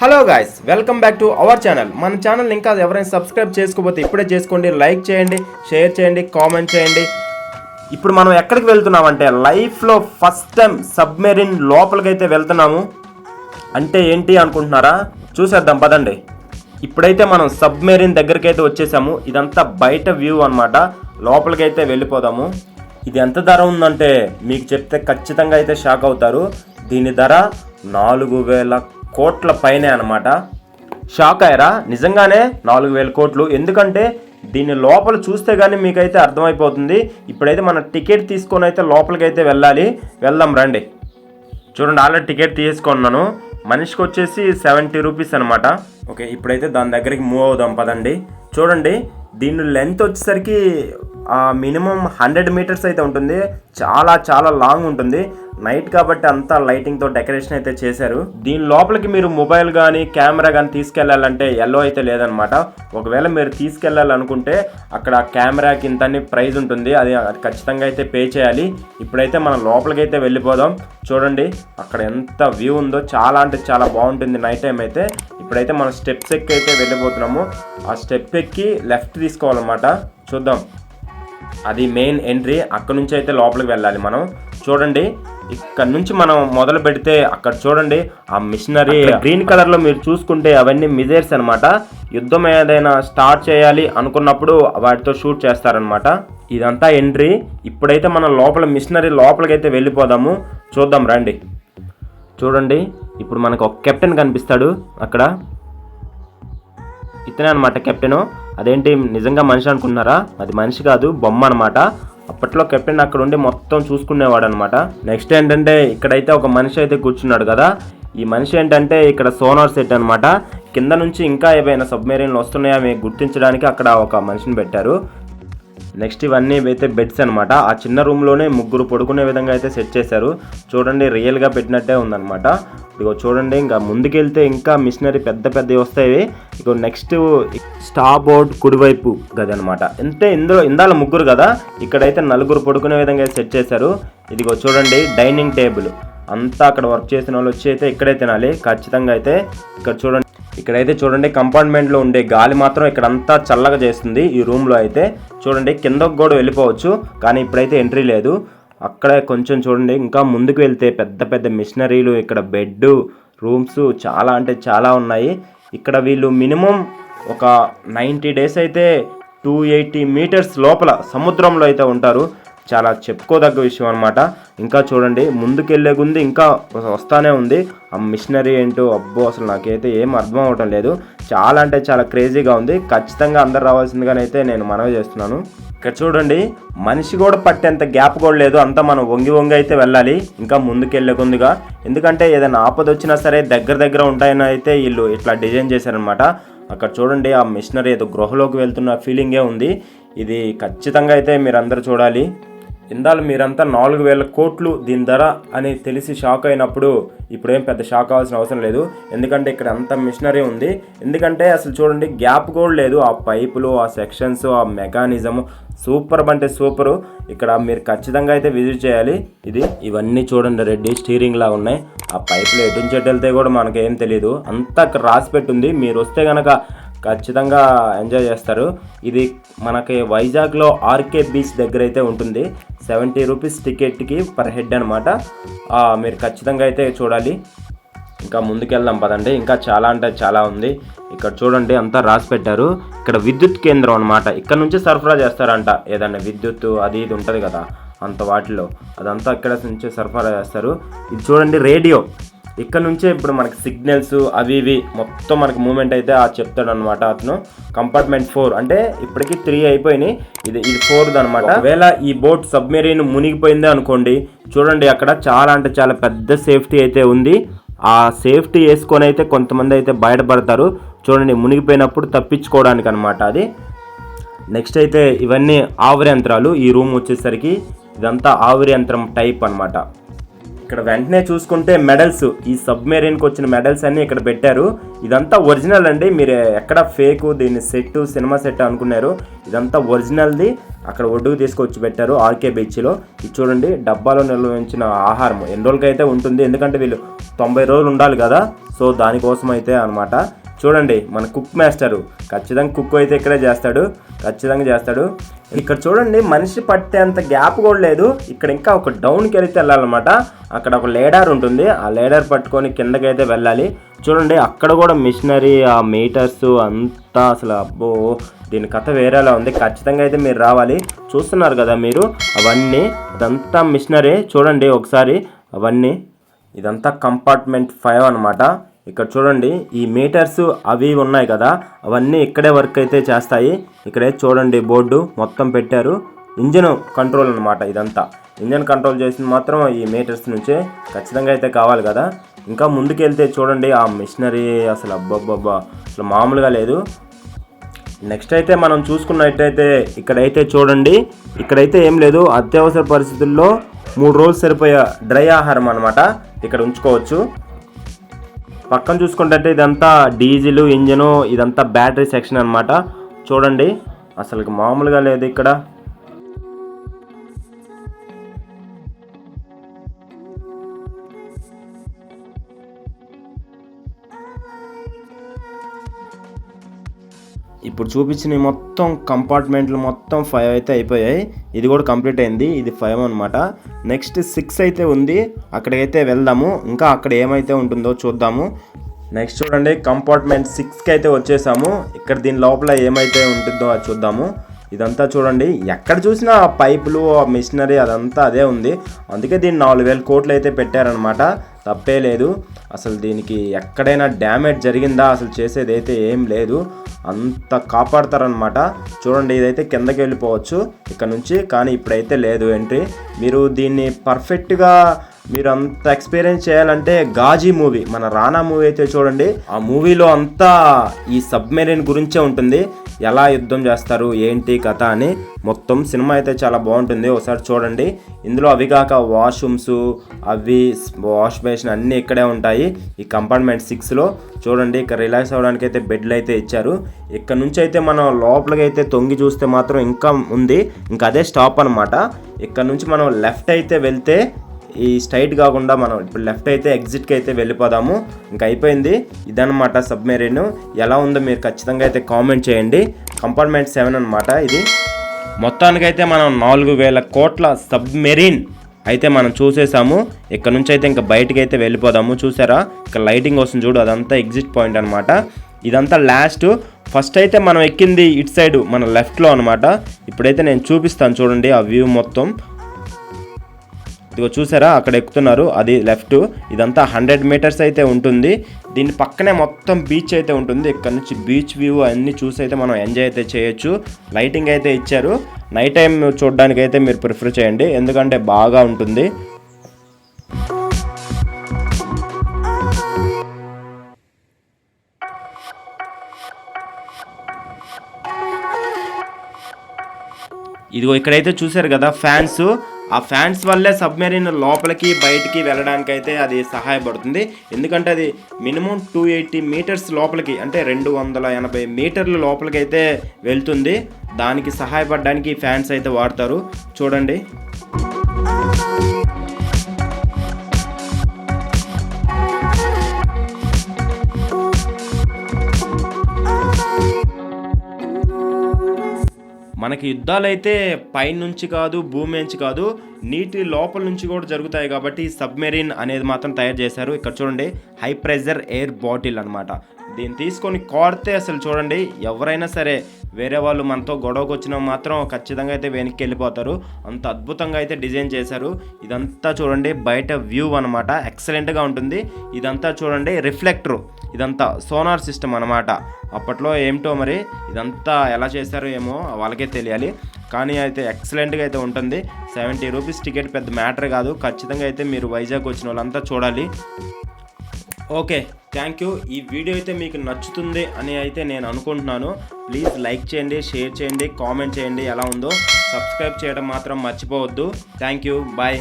Hello guys welcome back to our channel. మన channel ఇంకా ఎవరైనా సబ్స్క్రైబ్ చేసుకోకపోతే ఇప్పుడే చేసుకోండి లైక్ చేయండి షేర్ చేయండి కామెంట్ చేయండి. ఇప్పుడు మనం ఎక్కడికి వెళ్తున్నామంటే లైఫ్లో ఫస్ట్ టైం సబ్మెరీన్ లోపలికైతే వెళ్తున్నాము. అంటే ఏంటి అనుకుంటున్నారా? చూసేద్దాం పదండి. ఇప్పుడైతే మనం సబ్మెరీన్ దగ్గరికి అయితే వచ్చేసాము. ఇదంతా బయట వ్యూ అనమాట లోపలికైతే వెళ్ళిపోదాము. ఇది ఎంత ధర ఉందంటే మీకు చెప్తే ఖచ్చితంగా అయితే షాక్ అవుతారు. దీని ధర నాలుగు వేల కోట్ల పైనే అనమాట షాక్ అయ్యారా? నిజంగానే నాలుగు వేల కోట్లు. ఎందుకంటే దీని లోపల చూస్తే కానీ మీకైతే అర్థమైపోతుంది. ఇప్పుడైతే మన టికెట్ తీసుకొని అయితే లోపలికి అయితే వెళ్ళాలి. వెళ్దాం రండి. చూడండి ఆల్రెడీ టికెట్ తీసుకున్నాను. మనిషికి వచ్చేసి సెవెంటీ రూపీస్ అనమాట ఓకే ఇప్పుడైతే దాని దగ్గరికి మూవ్ అవుదాం పదండి. చూడండి దీని లెంత్ వచ్చేసరికి మినిమం హండ్రెడ్ మీటర్స్ అయితే ఉంటుంది. చాలా చాలా లాంగ్ ఉంటుంది. నైట్ కాబట్టి అంతా లైటింగ్తో డెకరేషన్ అయితే చేశారు. దీని లోపలికి మీరు మొబైల్ కానీ కెమెరా కానీ తీసుకెళ్ళాలంటే ఎల్లో అయితే లేదనమాట. ఒకవేళ మీరు తీసుకెళ్ళాలనుకుంటే అక్కడ కెమెరాకి ఇంతని ప్రైజ్ ఉంటుంది. అది అది ఖచ్చితంగా అయితే పే చేయాలి. ఇప్పుడైతే మనం లోపలికి అయితే వెళ్ళిపోదాం. చూడండి అక్కడ ఎంత వ్యూ ఉందో చాలా అంటే చాలా బాగుంటుంది నైట్ టైం అయితే. ఇప్పుడైతే మనం స్టెప్స్ ఎక్కి అయితే వెళ్ళిపోతున్నాము. ఆ స్టెప్ ఎక్కి లెఫ్ట్ తీసుకోవాలన్నమాట. చూద్దాం. అది మెయిన్ ఎంట్రీ అక్కడ నుంచి అయితే లోపలికి వెళ్ళాలి మనం. చూడండి ఇక్కడ నుంచి మనం మొదలు పెడితే అక్కడ చూడండి ఆ మిషనరీ గ్రీన్ కలర్లో మీరు చూసుకుంటే అవన్నీ మిజైర్స్ అనమాట యుద్ధం ఏదైనా స్టార్ట్ చేయాలి అనుకున్నప్పుడు వాటితో షూట్ చేస్తారనమాట ఇదంతా ఎంట్రీ ఇప్పుడైతే మనం లోపల మిషనరీ లోపలికి అయితే వెళ్ళిపోదాము. చూద్దాం రండి. చూడండి ఇప్పుడు మనకు ఒక కెప్టెన్ కనిపిస్తాడు అక్కడ. ఇతనే అనమాట కెప్టెను అదేంటి నిజంగా మనిషి అనుకున్నారా అది మనిషి కాదు బొమ్మ అనమాట అప్పట్లో కెప్టెన్ అక్కడ ఉండి మొత్తం చూసుకునేవాడు అనమాట నెక్స్ట్ ఏంటంటే ఇక్కడైతే ఒక మనిషి అయితే కూర్చున్నాడు కదా. ఈ మనిషి ఏంటంటే ఇక్కడ సోనార్ సెట్ అనమాట కింద నుంచి ఇంకా ఏవైనా సబ్మెరీన్లు వస్తున్నాయా అవి గుర్తించడానికి అక్కడ ఒక మనిషిని పెట్టారు. నెక్స్ట్ ఇవన్నీ అయితే బెడ్స్ అనమాట ఆ చిన్న రూమ్లోనే ముగ్గురు పడుకునే విధంగా అయితే సెట్ చేశారు. చూడండి రియల్గా పెట్టినట్టే ఉందన్నమాట. ఇగో చూడండి ఇంకా ముందుకెళ్తే ఇంకా మిషనరీ పెద్ద పెద్దవి వస్తాయి. ఇగో నెక్స్ట్ స్టా బోర్డ్ కుడివైపు గది అనమాట అంటే ఇందులో ఇందాల ముగ్గురు కదా? ఇక్కడైతే నలుగురు పడుకునే విధంగా అయితే సెట్ చేశారు. ఇదిగో చూడండి డైనింగ్ టేబుల్. అంతా అక్కడ వర్క్ చేసిన వాళ్ళు వచ్చి అయితే ఇక్కడే తినాలి. ఖచ్చితంగా అయితే ఇక్కడ చూడండి. ఇక్కడైతే చూడండి కంపార్ట్మెంట్లో ఉండే గాలి మాత్రం ఇక్కడంతా చల్లగా చేస్తుంది. ఈ రూమ్లో అయితే చూడండి కిందకు కూడా వెళ్ళిపోవచ్చు కానీ ఇప్పుడైతే ఎంట్రీ లేదు. అక్కడే కొంచెం చూడండి ఇంకా ముందుకు వెళ్తే పెద్ద పెద్ద మిషనరీలు ఇక్కడ బెడ్ రూమ్స్ చాలా అంటే చాలా ఉన్నాయి. ఇక్కడ వీళ్ళు మినిమం ఒక నైంటీ డేస్ అయితే టూ ఎయిటీ మీటర్స్ లోపల సముద్రంలో అయితే ఉంటారు. చాలా చెప్పుకోదగ్గ విషయం అనమాట ఇంకా చూడండి ముందుకెళ్ళే గుంది ఇంకా వస్తానే ఉంది. ఆ మిషనరీ ఏంటో అబ్బో అసలు నాకైతే ఏం అర్థం అవటం లేదు. చాలా అంటే చాలా క్రేజీగా ఉంది. ఖచ్చితంగా అందరు రావాల్సిందిగానైతే నేను మనవి చేస్తున్నాను. ఇక్కడ చూడండి మనిషి కూడా పట్టేంత గ్యాప్ కూడా లేదు. అంతా మనం వంగి వంగి అయితే వెళ్ళాలి. ఇంకా ముందుకెళ్ళేకుందిగా ఎందుకంటే ఏదైనా ఆపద వచ్చినా సరే దగ్గర దగ్గర ఉంటాయని అయితే వీళ్ళు ఇట్లా డిజైన్ చేశారనమాట అక్కడ చూడండి ఆ మిషనరీ ఏదో గృహలోకి వెళ్తున్న ఫీలింగే ఉంది. ఇది ఖచ్చితంగా అయితే మీరందరూ చూడాలి. ఇందాలు మీరంతా నాలుగు వేల కోట్లు దీని ధర అని తెలిసి షాక్ అయినప్పుడు ఇప్పుడేం పెద్ద షాక్ అవ్వాల్సిన అవసరం లేదు. ఎందుకంటే ఇక్కడ అంత మిషనరీ ఉంది. ఎందుకంటే అసలు చూడండి గ్యాప్ కూడా లేదు. ఆ పైపులు ఆ సెక్షన్స్ ఆ మెకానిజం సూపర్ అంటే సూపరు. ఇక్కడ మీరు ఖచ్చితంగా అయితే విజిట్ చేయాలి. ఇది ఇవన్నీ చూడండి రెడ్డి స్టీరింగ్ లా ఉన్నాయి. ఆ పైపులు ఎటు నుంచి వెళ్తే కూడా మనకి ఏం తెలియదు అంతా అక్కడ రాసి పెట్టుంది మీరు వస్తే కనుక ఖచ్చితంగా ఎంజాయ్ చేస్తారు. ఇది మనకి వైజాగ్లో ఆర్కే బీచ్ దగ్గర అయితే ఉంటుంది. సెవెంటీ రూపీస్ టికెట్కి పర్ హెడ్ అనమాట మీరు ఖచ్చితంగా అయితే చూడాలి. ఇంకా ముందుకెళ్దాం పదండి. ఇంకా చాలా అంటే చాలా ఉంది. ఇక్కడ చూడండి అంతా రాసి పెట్టారు. ఇక్కడ విద్యుత్ కేంద్రం అనమాట ఇక్కడ నుంచి సరఫరా చేస్తారంట. ఏదన్నా విద్యుత్ అది ఇది ఉంటుంది కదా అంత వాటిలో. అదంతా ఇక్కడ నుంచి సరఫరా చేస్తారు. ఇది చూడండి రేడియో. ఇక్కడ నుంచే ఇప్పుడు మనకి సిగ్నల్స్ అవి ఇవి మొత్తం మనకి మూమెంట్ అయితే ఆ చెప్తాడు అనమాట అతను. కంపార్ట్మెంట్ ఫోర్ అంటే ఇప్పటికి త్రీ అయిపోయినాయి. ఇది ఇది ఫోర్ది అనమాట ఒకవేళ ఈ బోట్ సబ్మెరీన్ మునిగిపోయిందే అనుకోండి చూడండి అక్కడ చాలా అంటే చాలా పెద్ద సేఫ్టీ అయితే ఉంది. ఆ సేఫ్టీ వేసుకొని అయితే కొంతమంది అయితే బయటపడతారు. చూడండి మునిగిపోయినప్పుడు తప్పించుకోవడానికి అనమాట అది. నెక్స్ట్ అయితే ఇవన్నీ ఆవిరి యంత్రాలు. ఈ రూమ్ వచ్చేసరికి ఇదంతా ఆవిరి యంత్రం టైప్ అనమాట ఇక్కడ వెంటనే చూసుకుంటే మెడల్స్ ఈ సబ్మెరీన్కి వచ్చిన మెడల్స్ అన్నీ ఇక్కడ పెట్టారు. ఇదంతా ఒరిజినల్ అండి. మీరు ఎక్కడ ఫేక్ దీన్ని సెట్ సినిమా సెట్ అనుకున్నారు. ఇదంతా ఒరిజినల్ది. అక్కడ ఒడ్డుకు తీసుకొచ్చి పెట్టారు ఆర్కే బీచ్లో. ఇది చూడండి డబ్బాలో నిల్వ ఉంచిన ఆహారం. ఎన్ని రోజులకైతే ఉంటుంది? ఎందుకంటే వీళ్ళు తొంభై రోజులు ఉండాలి కదా. సో దానికోసం అయితే అనమాట చూడండి మన కుక్ మాస్టరు. ఖచ్చితంగా కుక్ అయితే ఇక్కడే చేస్తాడు. ఖచ్చితంగా చేస్తాడు. ఇక్కడ చూడండి మనిషి పట్టే అంత గ్యాప్ కూడా లేదు. ఇక్కడ ఇంకా ఒక డౌన్కి వెళ్తే వెళ్ళాలన్నమాట. అక్కడ ఒక లేడర్ ఉంటుంది. ఆ లేడర్ పట్టుకొని కిందకైతే వెళ్ళాలి. చూడండి అక్కడ కూడా మిషనరీ ఆ మీటర్స్ అంతా అసలు అబ్బో దీని కథ వేరేలా ఉంది. ఖచ్చితంగా అయితే మీరు రావాలి. చూస్తున్నారు కదా మీరు? అవన్నీ అదంతా మిషనరీ చూడండి ఒకసారి. అవన్నీ ఇదంతా కంపార్ట్మెంట్ ఫైవ్ అనమాట ఇక్కడ చూడండి ఈ మీటర్స్ అవి ఉన్నాయి కదా అవన్నీ ఇక్కడే వర్క్ అయితే చేస్తాయి. ఇక్కడే చూడండి బోర్డు మొత్తం పెట్టారు. ఇంజిన్ కంట్రోల్ అన్నమాట ఇదంతా. ఇంజిన్ కంట్రోల్ చేసింది మాత్రం ఈ మీటర్స్ నుంచే ఖచ్చితంగా అయితే కావాలి కదా. ఇంకా ముందుకెళ్తే చూడండి ఆ మిషనరీ అసలు అబ్బబ్బబ్బా అసలు మామూలుగా లేదు. నెక్స్ట్ అయితే మనం చూసుకున్నట్టయితే ఇక్కడైతే చూడండి ఇక్కడైతే ఏం లేదు. అత్యవసర పరిస్థితుల్లో మూడు రోజులు సరిపోయే డ్రై ఆహారం అనమాట ఇక్కడ ఉంచుకోవచ్చు. పక్కన చూసుకుంటే ఇదంతా డీజిల్ ఇంజను ఇదంతా బ్యాటరీ సెక్షన్ అన్నమాట. చూడండి అసలు మామూలుగా లేదు ఇక్కడ. ఇప్పుడు చూపించిన మొత్తం కంపార్ట్మెంట్లు మొత్తం ఫైవ్ అయితే అయిపోయాయి. ఇది కూడా కంప్లీట్ అయింది. ఇది ఫైవ్ అనమాట నెక్స్ట్ సిక్స్ అయితే ఉంది. అక్కడికైతే వెళ్దాము. ఇంకా అక్కడ ఏమైతే ఉంటుందో చూద్దాము. నెక్స్ట్ చూడండి కంపార్ట్మెంట్ సిక్స్కి అయితే వచ్చేసాము. ఇక్కడ దీని లోపల ఏమైతే ఉంటుందో అది చూద్దాము. ఇదంతా చూడండి. ఎక్కడ చూసినా ఆ పైపులు ఆ మిషనరీ అదంతా అదే ఉంది. అందుకే దీన్ని నాలుగు వేల కోట్లు అయితే పెట్టారనమాట తప్పే లేదు. అసలు దీనికి ఎక్కడైనా డ్యామేజ్ జరిగిందా? అసలు చేసేది అయితే ఏం లేదు. అంత కాపాడతారనమాట చూడండి ఇదైతే కిందకి వెళ్ళిపోవచ్చు. ఇక్కడ నుంచి కానీ ఇప్పుడైతే లేదు ఎంట్రీ. మీరు దీన్ని పర్ఫెక్ట్గా మీరు అంత ఎక్స్పీరియన్స్ చేయాలంటే గాజీ మూవీ మన రానా మూవీ అయితే చూడండి. ఆ మూవీలో అంతా ఈ సబ్మెరీన్ గురించే ఉంటుంది. ఎలా యుద్ధం చేస్తారు ఏంటి కథ అని మొత్తం సినిమా అయితే చాలా బాగుంటుంది. ఒకసారి చూడండి. ఇందులో అవి కాక వాష్రూమ్స్ అవి వాష్ బేసిన్ అన్నీ ఇక్కడే ఉంటాయి. ఈ కంపార్ట్మెంట్ సిక్స్లో చూడండి ఇక్కడ రిలాక్స్ అవ్వడానికి అయితే బెడ్లు అయితే ఇచ్చారు. ఇక్కడ నుంచి అయితే మనం లోపలికి అయితే తొంగి చూస్తే మాత్రం ఇంకా ఉంది. ఇంకా అదే స్టాప్ అనమాట ఇక్కడ నుంచి మనం లెఫ్ట్ అయితే వెళ్తే ఈ స్ట్రైట్ కాకుండా మనం ఇప్పుడు లెఫ్ట్ అయితే ఎగ్జిట్కి అయితే వెళ్ళిపోదాము. ఇంక అయిపోయింది. ఇదన్నమాట సబ్మెరీన్. ఎలా ఉందో మీరు ఖచ్చితంగా అయితే కామెంట్ చేయండి. కంపార్ట్మెంట్ సెవెన్ అనమాట ఇది. మొత్తానికైతే మనం నాలుగు వేల కోట్ల సబ్మెరీన్ అయితే మనం చూసేసాము. ఇక్కడ నుంచి అయితే ఇంకా బయటకి అయితే వెళ్ళిపోదాము. చూసారా? ఇక్కడ లైటింగ్ వస్తుంది చూడు అదంతా ఎగ్జిట్ పాయింట్ అనమాట ఇదంతా లాస్ట్. ఫస్ట్ అయితే మనం ఎక్కింది ఇటు సైడ్ మన లెఫ్ట్లో అనమాట ఇప్పుడైతే నేను చూపిస్తాను చూడండి ఆ వ్యూ మొత్తం. ఇదిగో చూసారా అక్కడ ఎక్కుతున్నారు. అది లెఫ్ట్. ఇదంతా హండ్రెడ్ మీటర్స్ అయితే ఉంటుంది. దీని పక్కనే మొత్తం బీచ్ అయితే ఉంటుంది. ఇక్కడ నుంచి బీచ్ వ్యూ అన్ని చూసి అయితే మనం ఎంజాయ్ అయితే చేయొచ్చు. లైటింగ్ అయితే ఇచ్చారు. నైట్ టైం చూడడానికి అయితే మీరు ప్రిఫర్ చేయండి. ఎందుకంటే బాగా ఉంటుంది. ఇదిగో ఇక్కడైతే చూసారు కదా ఫ్యాన్స్. ఆ ఫ్యాన్స్ వల్లే సబ్మెరీన్ లోపలికి బయటికి వెళ్ళడానికి అయితే అది సహాయపడుతుంది. ఎందుకంటే అది మినిమం టూ ఎయిటీ మీటర్స్ లోపలికి అంటే రెండు వందల ఎనభై మీటర్ల లోపలికి అయితే వెళ్తుంది. దానికి సహాయపడడానికి ఫ్యాన్స్ అయితే వాడతారు. చూడండి. మనకి యుద్ధాలైతే పైనుంచి కాదు భూమి నుంచి కాదు నీటి లోపల నుంచి కూడా జరుగుతాయి కాబట్టి సబ్మెరీన్ అనేది మాత్రం తయారు చేశారు. ఇక్కడ చూడండి హై ప్రెజర్ ఎయిర్ బాటిల్ అనమాట దీన్ని తీసుకొని కోరితే అసలు చూడండి ఎవరైనా సరే వేరే వాళ్ళు మనతో గొడవకు వచ్చినా మాత్రం ఖచ్చితంగా అయితే వెనక్కి వెళ్ళిపోతారు. అంత అద్భుతంగా అయితే డిజైన్ చేశారు. ఇదంతా చూడండి బయట వ్యూ అనమాట ఎక్సలెంట్గా ఉంటుంది. ఇదంతా చూడండి రిఫ్లెక్టర్. ఇదంతా సోనార్ సిస్టమ్ అనమాట అప్పట్లో ఏమిటో మరి ఇదంతా ఎలా చేశారో ఏమో వాళ్ళకే తెలియాలి. కానీ అయితే ఎక్సలెంట్గా అయితే ఉంటుంది. సెవెంటీ రూపీస్ టికెట్ పెద్ద మ్యాటర్ కాదు. ఖచ్చితంగా అయితే మీరు వైజాగ్ వచ్చిన వాళ్ళంతా చూడాలి. ఓకే. Thank you. ఈ వీడియో అయితే మీకు నచ్చుతుంది అని అయితే నేను అనుకుంటున్నాను. ప్లీజ్ లైక్ చేయండి షేర్ చేయండి కామెంట్ చేయండి. ఎలా ఉందో సబ్స్క్రైబ్ చేయడం మాత్రం మర్చిపోవద్దు. Thank you. బాయ్.